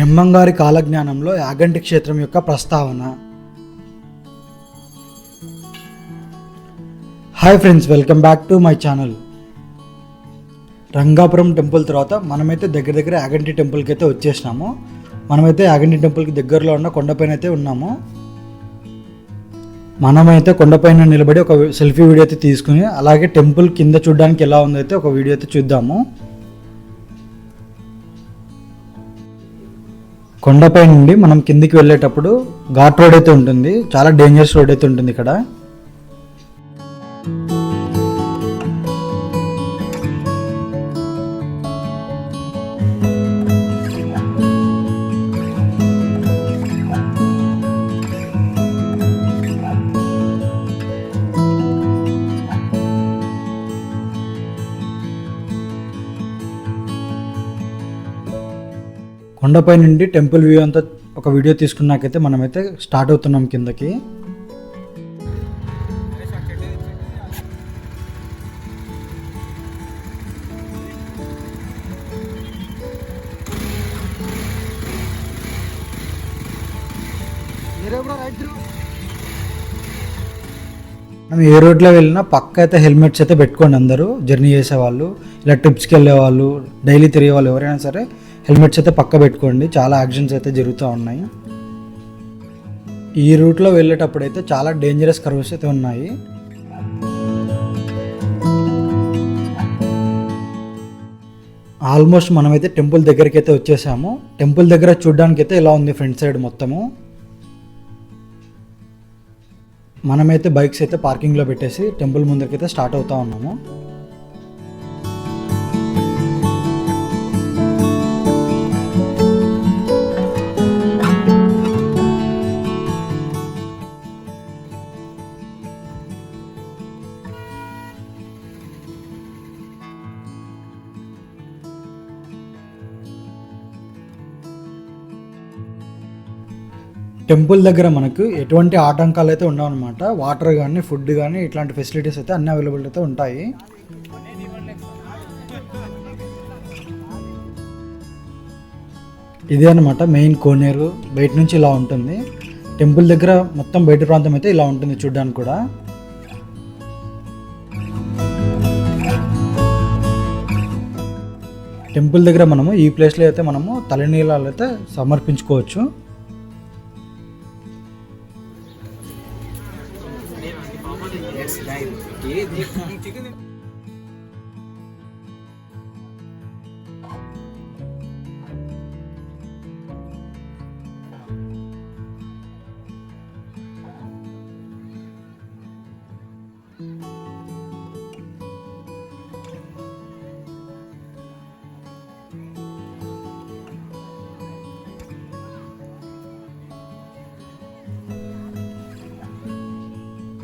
బ్రహ్మంగారి కాలజ్ఞానంలో యాగంటి క్షేత్రం యొక్క ప్రస్తావన. Hi friends welcome back to my channel Rangapuram temple తర్వాత మనమైతే దగ్గర దగ్గర యాగంటి టెంపుల్కి అయితే వచ్చేసినాము. మనమైతే యాగంటి టెంపుల్కి దగ్గరలో ఉన్న కొండపైన అయితే ఉన్నాము. మనమైతే కొండపైన నిలబడి ఒక సెల్ఫీ వీడియో అయితే తీసుకుని అలాగే టెంపుల్ కింద చూడడానికి ఎలా ఉందో అయితే ఒక వీడియో అయితే చూద్దాము. కొండపై నుండి మనం కిందికి వెళ్ళేటప్పుడు ఘాట్ రోడ్ అయితే ఉంటుంది. చాలా డేంజరస్ రోడ్ అయితే ఉంటుంది ఇక్కడ. కొండపై నుండి టెంపుల్ వ్యూ అంతా ఒక వీడియో తీసుకున్నాకైతే మనమైతే స్టార్ట్ అవుతున్నాం కిందకి. మనం ఏ రోడ్లో వెళ్ళినా పక్క అయితే హెల్మెట్స్ అయితే పెట్టుకోండి అందరూ. జర్నీ చేసేవాళ్ళు ఇలా ట్రిప్స్కి వెళ్ళే వాళ్ళు డైలీ తిరిగే వాళ్ళు ఎవరైనా సరే హెల్మెట్స్ అయితే పక్క పెట్టుకోండి. చాలా యాక్సిడెంట్స్ అయితే జరుగుతూ ఉన్నాయి. ఈ రూట్లో వెళ్ళేటప్పుడు అయితే చాలా డేంజరస్ కర్వ్స్ అయితే ఉన్నాయి. ఆల్మోస్ట్ మనమైతే టెంపుల్ దగ్గరికి అయితే వచ్చేసాము. టెంపుల్ దగ్గర చూడడానికి అయితే ఇలా ఉంది ఫ్రంట్ సైడ్ మొత్తము. మనమైతే బైక్స్ అయితే పార్కింగ్లో పెట్టేసి టెంపుల్ ముందరికైతే స్టార్ట్ అవుతా ఉన్నాము. టెంపుల్ దగ్గర మనకు ఎటువంటి ఆటంకాలు అయితే ఉండవు అనమాట వాటర్ కానీ ఫుడ్ కానీ ఇట్లాంటి ఫెసిలిటీస్ అయితే అన్ని అవైలబుల్ అయితే ఉంటాయి. ఇదే అనమాట మెయిన్ కోనేరు. బయట నుంచి ఇలా ఉంటుంది. టెంపుల్ దగ్గర మొత్తం బయట ప్రాంతం అయితే ఇలా ఉంటుంది చూడడానికి కూడా. టెంపుల్ దగ్గర మనము ఈ ప్లేస్లో అయితే మనము తలనీలాలు అయితే సమర్పించుకోవచ్చు.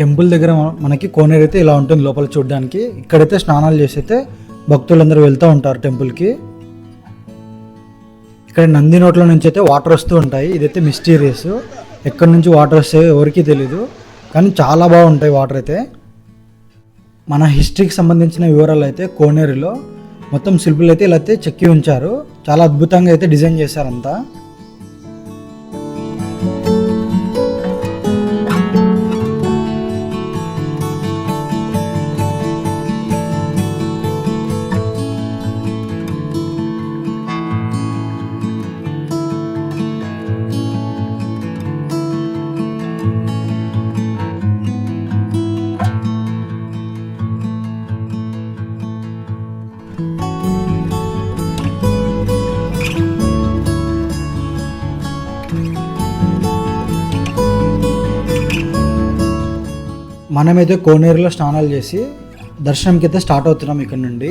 టెంపుల్ దగ్గర మనకి కోనేరు అయితే ఇలా ఉంటుంది లోపల చూడడానికి. ఇక్కడైతే స్నానాలు చేసి అయితే భక్తులందరూ వెళ్తూ ఉంటారు టెంపుల్కి ఇక్కడ నంది నోట్ల నుంచి అయితే వాటర్ వస్తూ ఉంటాయి ఇదైతే మిస్టీరియస్. ఎక్కడి నుంచి వాటర్ వస్తాయో ఎవరికీ తెలీదు కానీ చాలా బాగుంటాయి వాటర్ అయితే. మన హిస్టరీకి సంబంధించిన వివరాలు అయితే కోనేరులో. మొత్తం శిల్పులు అయితే ఇలా అయితే చెక్కి ఉంచారు. చాలా అద్భుతంగా అయితే డిజైన్ చేశారంతా. మనమైతే కోనేరులో స్నానాలు చేసి దర్శనంకి అయితే స్టార్ట్ అవుతున్నాం ఇక్కడ నుండి.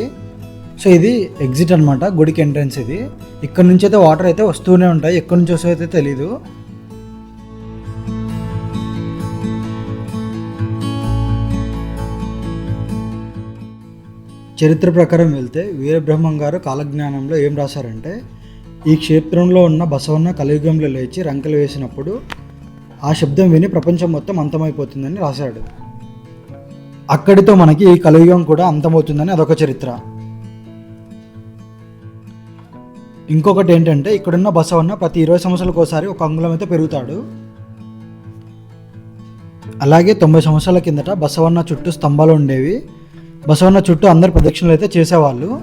సో ఇది ఎగ్జిట్ అనమాట గుడికి ఎంట్రన్స్ ఇది. ఇక్కడ నుంచి అయితే వాటర్ అయితే వస్తూనే ఉంటాయి ఎక్కడి నుంచి వస్తాయో అయితే తెలీదు. చరిత్ర ప్రకారం వెళ్తే వీరబ్రహ్మం గారు కాలజ్ఞానంలో ఏం రాశారంటే ఈ క్షేత్రంలో ఉన్న బసవన్న కలియుగంలో లేచి రంకెలు వేసినప్పుడు ఆ శబ్దం విని ప్రపంచం మొత్తం అంతమైపోతుందని రాశాడు. అక్కడితో మనకి ఈ కలియుగం కూడా అంతమవుతుందని అదొక చరిత్ర. ఇంకొకటి ఏంటంటే ఇక్కడున్న బసవన్న ప్రతి ఇరవై సంవత్సరాలకు ఒకసారి ఒక అంగుళం అయితే పెరుగుతాడు. అలాగే తొంభై సంవత్సరాల కిందట బసవన్న చుట్టూ స్తంభాలు ఉండేవి. బసవన్న చుట్టూ అందరు ప్రదక్షిణలు అయితే చేసేవాళ్ళు.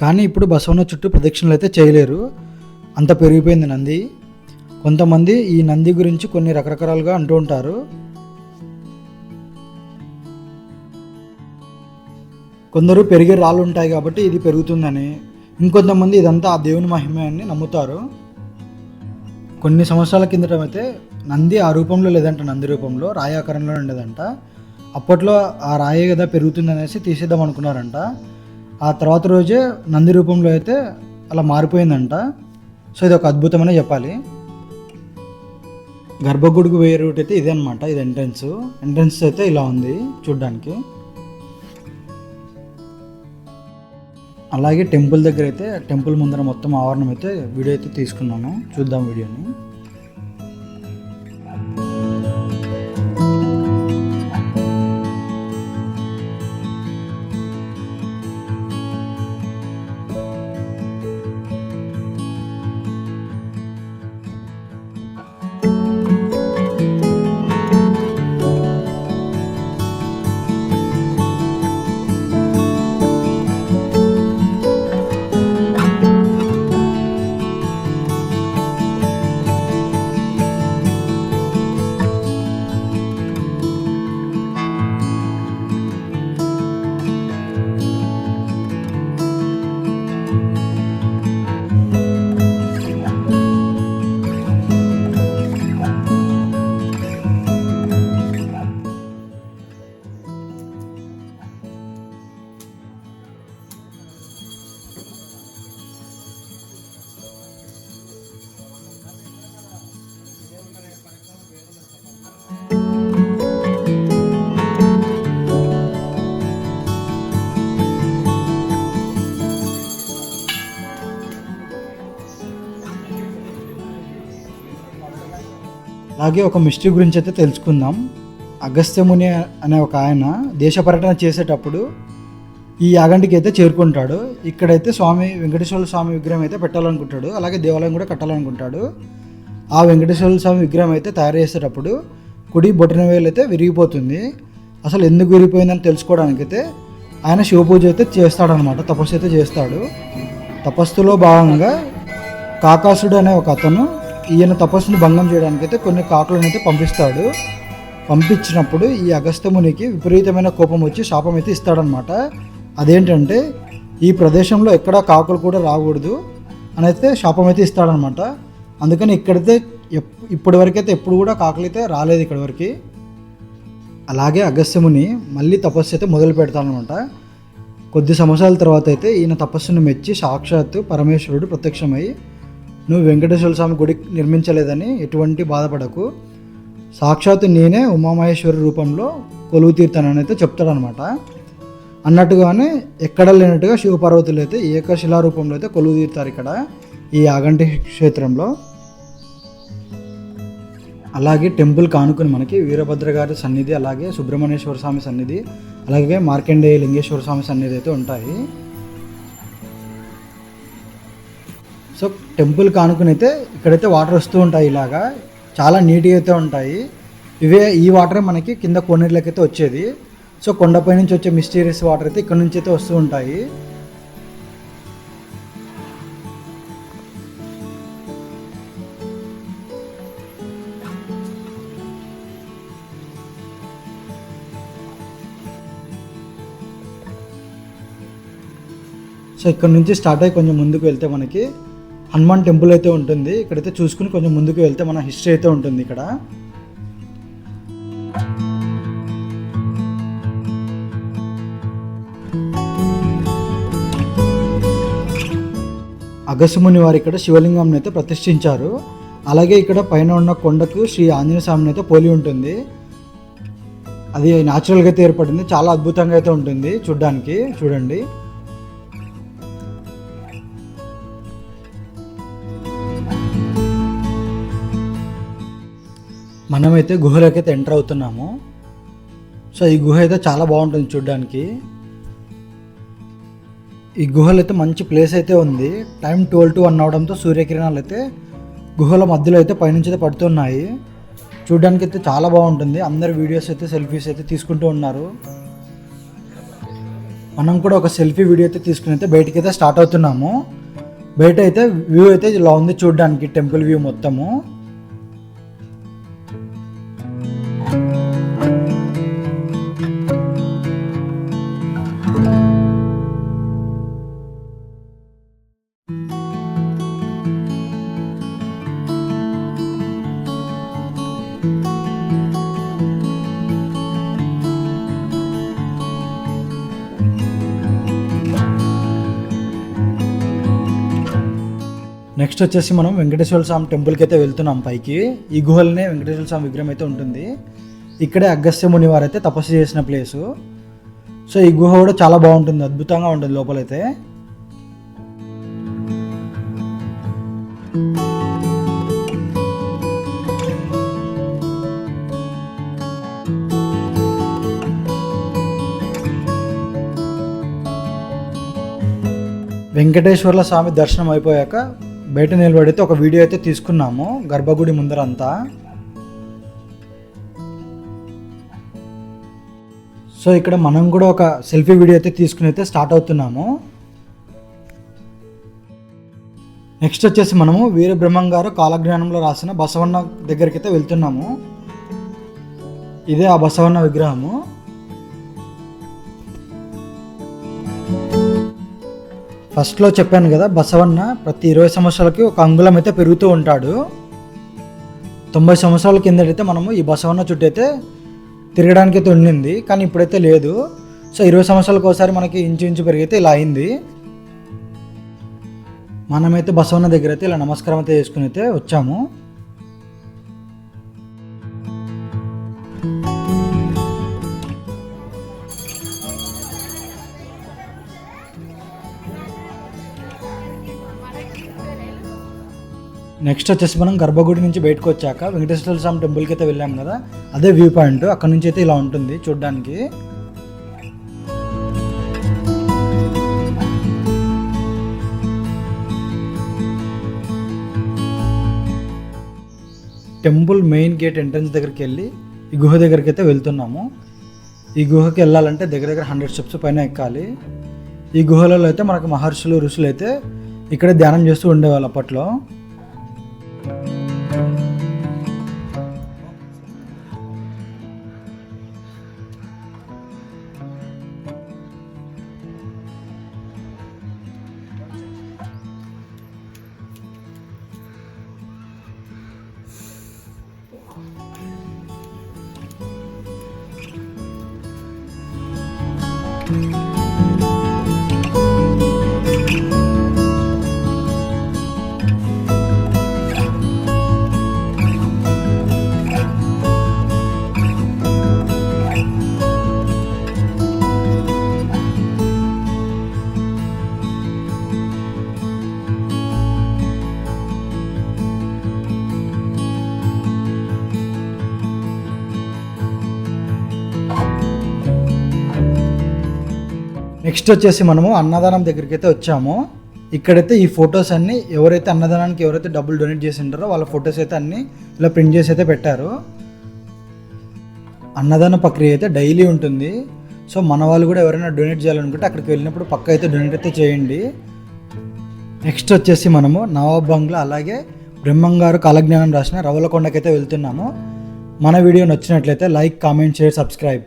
కానీ ఇప్పుడు బసవన్న చుట్టూ ప్రదక్షిణలు అయితే చేయలేరు. అంత పెరిగిపోయింది నంది. కొంతమంది ఈ నంది గురించి కొన్ని రకరకాలుగా అంటూ ఉంటారు. కొందరు పెరిగే రాళ్ళు ఉంటాయి కాబట్టి ఇది పెరుగుతుందని ఇంకొంతమంది ఇదంతా ఆ దేవుని మహిమే అని నమ్ముతారు. కొన్ని సంవత్సరాల కిందట అయితే నంది ఆ రూపంలో లేదంట నంది రూపంలో రాయి ఆకారంలో ఉండేదంట. అప్పట్లో ఆ రాయి కదా పెరుగుతుంది అనేసి తీసేద్దాం అనుకున్నారంట. ఆ తర్వాత రోజే నంది రూపంలో అయితే అలా మారిపోయిందంట. సో ఇది ఒక అద్భుతమైన చెప్పాలి. గర్భగుడికి వేరే రూట్ అయితే ఇదే అనమాట ఇది ఎంట్రన్స్ ఎంట్రన్స్ అయితే ఇలా ఉంది చూడ్డానికి. అలాగే టెంపుల్ దగ్గర అయితే టెంపుల్ ముందర మొత్తం ఆవరణం అయితే వీడియో అయితే తీసుకున్నాను. చూద్దాం వీడియోని. అలాగే ఒక మిస్టరీ గురించి అయితే తెలుసుకుందాం. అగస్త్యముని అనే ఒక ఆయన దేశ పర్యటన చేసేటప్పుడు ఈ యాగంటికి అయితే చేరుకుంటాడు. ఇక్కడైతే స్వామి వెంకటేశ్వర స్వామి విగ్రహం అయితే పెట్టాలనుకుంటాడు. అలాగే దేవాలయం కూడా కట్టాలనుకుంటాడు. ఆ వెంకటేశ్వర స్వామి విగ్రహం అయితే తయారు చేసేటప్పుడు కుడి బొట్టిన వేలు అయితే విరిగిపోతుంది. అసలు ఎందుకు విరిగిపోయిందని తెలుసుకోవడానికైతే ఆయన శివ పూజ అయితే చేస్తాడనమాట. తపస్సు అయితే చేస్తాడు. తపస్సులో భాగంగా కాకాసుడు అనే ఒక అతను ఈయన తపస్సును భంగం చేయడానికైతే కొన్ని కాకులను అయితే పంపిస్తాడు. పంపించినప్పుడు ఈ అగస్త్యమునికి విపరీతమైన కోపం వచ్చి శాపం అయితే ఇస్తాడనమాట అదేంటంటే ఈ ప్రదేశంలో ఎక్కడా కాకులు కూడా రాకూడదు అని అయితే శాపం అయితే ఇస్తాడనమాట అందుకని ఇక్కడైతే ఎప్ ఇప్పటి వరకు అయితే ఎప్పుడు కూడా కాకులు అయితే రాలేదు ఇక్కడి వరకు. అలాగే అగస్త్యముని మళ్ళీ తపస్సు అయితే మొదలు పెడతానమాట కొద్ది సంవత్సరాల తర్వాత అయితే ఈయన తపస్సును మెచ్చి సాక్షాత్తు పరమేశ్వరుడు ప్రత్యక్షమై నువ్వు వెంకటేశ్వర స్వామి గుడి నిర్మించలేదని ఎటువంటి బాధపడకు. సాక్షాత్తు నేనే ఉమామహేశ్వరి రూపంలో కొలువు తీర్తానని అయితే చెప్తాడనమాట. అన్నట్టుగానే ఎక్కడ లేనట్టుగా శివపార్వతులు అయితే ఏకశిలా రూపంలో అయితే కొలువు తీరుతారు ఇక్కడ ఈ ఆగంటి క్షేత్రంలో. అలాగే టెంపుల్ కానుకొని మనకి వీరభద్ర గారి సన్నిధి అలాగే సుబ్రహ్మణ్యేశ్వర స్వామి సన్నిధి అలాగే మార్కండేయ లింగేశ్వర స్వామి సన్నిధి అయితే ఉంటాయి. సో టెంపుల్ కానుకుని అయితే ఇక్కడైతే వాటర్ వస్తూ ఉంటాయి ఇలాగా చాలా నీట్గా అయితే ఉంటాయి. ఇవే ఈ వాటరే మనకి కింద కోనేరులోకి అయితే వచ్చేది. సో కొండపై నుంచి వచ్చే మిస్టీరియస్ వాటర్ అయితే ఇక్కడ నుంచి అయితే వస్తూ ఉంటాయి. సో ఇక్కడ నుంచి స్టార్ట్ అయ్యి కొంచెం ముందుకు వెళ్తే మనకి హనుమాన్ టెంపుల్ అయితే ఉంటుంది. ఇక్కడైతే చూసుకుని కొంచెం ముందుకు వెళ్తే మన హిస్టరీ అయితే ఉంటుంది ఇక్కడ. అగస్యముని వారు ఇక్కడ శివలింగం అయితే ప్రతిష్ఠించారు. అలాగే ఇక్కడ పైన ఉన్న కొండకు శ్రీ ఆంజనేయ స్వామిని అయితే పోలి ఉంటుంది. అది న్యాచురల్గా అయితే ఏర్పడింది. చాలా అద్భుతంగా అయితే ఉంటుంది చూడ్డానికి. చూడండి. మనమైతే గుహలోకి అయితే ఎంటర్ అవుతున్నాము. సో ఈ గుహ అయితే చాలా బాగుంటుంది చూడ్డానికి. ఈ గుహలో అయితే మంచి ప్లేస్ అయితే ఉంది. టైం ట్వెల్వ్ టు వన్ అవడంతో సూర్యకిరణాలు అయితే గుహల మధ్యలో అయితే పైనుంచి అయితే పడుతున్నాయి. చూడడానికి అయితే చాలా బాగుంటుంది. అందరు వీడియోస్ అయితే సెల్ఫీస్ అయితే తీసుకుంటూ ఉన్నారు. మనం కూడా ఒక సెల్ఫీ వీడియో అయితే తీసుకుని అయితే బయటకి అయితే స్టార్ట్ అవుతున్నాము. బయట అయితే వ్యూ అయితే ఇలా ఉంది చూడడానికి టెంపుల్ వ్యూ మొత్తము. నెక్స్ట్ వచ్చేసి మనం వెంకటేశ్వర స్వామి టెంపుల్కి అయితే వెళ్తున్నాం పైకి. ఈ గుహలనే వెంకటేశ్వర స్వామి విగ్రహం అయితే ఉంటుంది. ఇక్కడే అగస్త్య ముని వారు అయితే తపస్సు చేసిన ప్లేసు సో ఈ గుహ కూడా చాలా బాగుంటుంది. అద్భుతంగా ఉంటుంది లోపలైతే. వెంకటేశ్వర్ల స్వామి దర్శనం అయిపోయాక బయట నిలబడితే ఒక వీడియో అయితే తీసుకున్నాము గర్భగుడి ముందరంతా సో ఇక్కడ మనం కూడా ఒక సెల్ఫీ వీడియో అయితే తీసుకుని అయితే స్టార్ట్ అవుతున్నాము. నెక్స్ట్ వచ్చేసి మనము వీరబ్రహ్మం గారు కాలజ్ఞానంలో రాసిన బసవన్న దగ్గరికి అయితే వెళ్తున్నాము. ఇదే ఆ బసవన్న విగ్రహము. ఫస్ట్లో చెప్పాను కదా బసవన్న ప్రతి ఇరవై సంవత్సరాలకి ఒక అంగుళం అయితే పెరుగుతూ ఉంటాడు. తొంభై సంవత్సరాల కిందటైతే మనము ఈ బసవన్న చుట్టూ అయితే తిరగడానికి అయితే ఉండింది కానీ ఇప్పుడైతే లేదు. సో ఇరవై సంవత్సరాలకు ఒకసారి మనకి ఇంచు ఇంచు పెరిగితే ఇలా అయింది. మనమైతే బసవన్న దగ్గర అయితే ఇలా నమస్కారం అయితే చేసుకుని అయితే వచ్చాము. నెక్స్ట్ వచ్చేసి మనం గర్భగుడి నుంచి బయటకు వచ్చాక వెంకటేశ్వర స్వామి టెంపుల్కి అయితే వెళ్ళాం కదా అదే వ్యూ పాయింట్ అక్కడ నుంచి అయితే ఇలా ఉంటుంది చూడడానికి. టెంపుల్ మెయిన్ గేట్ ఎంట్రన్స్ దగ్గరికి వెళ్ళి ఈ గుహ దగ్గరికి అయితే వెళ్తున్నాము. ఈ గుహకి వెళ్ళాలంటే దగ్గర దగ్గర హండ్రెడ్ స్టెప్స్ పైన ఎక్కాలి. ఈ గుహలలో అయితే మనకు మహర్షులు ఋషులు అయితే ఇక్కడే ధ్యానం చేస్తూ ఉండేవాళ్ళు అప్పట్లో. నెక్స్ట్ వచ్చేసి మనము అన్నదానం దగ్గరికి అయితే వచ్చాము. ఇక్కడైతే ఈ ఫొటోస్ అన్నీ ఎవరైతే అన్నదానానికి ఎవరైతే డబ్బులు డొనేట్ చేసి ఉంటారో వాళ్ళ ఫొటోస్ అయితే అన్ని ఇలా ప్రింట్ చేసి అయితే పెట్టారు. అన్నదాన ప్రక్రియ అయితే డైలీ ఉంటుంది. సో మన వాళ్ళు కూడా ఎవరైనా డొనేట్ చేయాలనుకుంటే అక్కడికి వెళ్ళినప్పుడు పక్క అయితే డొనేట్ అయితే చేయండి. నెక్స్ట్ వచ్చేసి మనము నవాబ్ బంగ్లా అలాగే బ్రహ్మంగారు కాలజ్ఞానం రాసిన రవలకొండకైతే వెళ్తున్నాము. మన వీడియో నచ్చినట్లయితే లైక్ కామెంట్ షేర్ సబ్స్క్రైబ్.